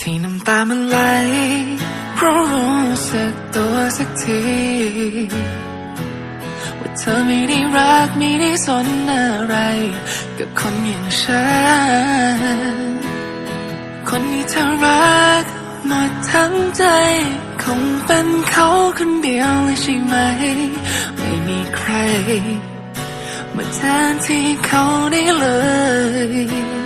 ที่น้ำตามันไหลเพราะรู้สึกตัวสักทีว่าเธอไม่ได้รักไม่ได้สนอะไร กับคนอย่างฉัน คนที่เธอรักหมดทั้งใจ คงเป็นเขาคนเดียวเลยใช่ไหม ไม่มีใคร มาแทนที่เขาได้เลย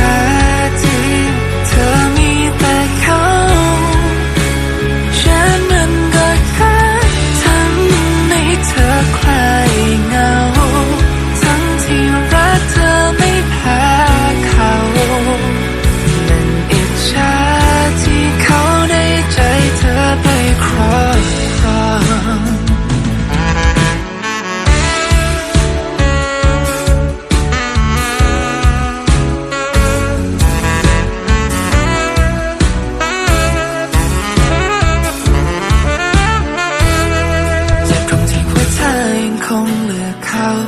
า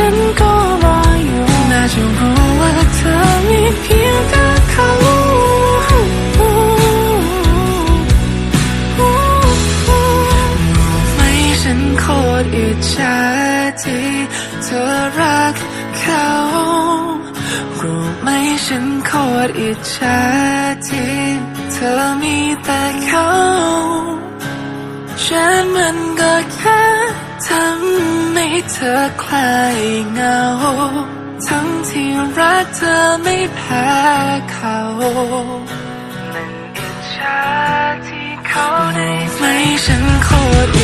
ฉันก็รออยู่น่าจะรู้ว่าเธอมีเพียงแต่เขาไหมฉันโคตรอิจฉาที่เธอรักเขารู้ไหมฉันโคตรอิจฉาที่เธอมีแต่เขาฉันมันก็แค่ ธอคลายเงา ทั้งที่รักเธอไม่แพ้เขามันอิจฉาที่เขาได้ไหมฉันโคตร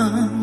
ที่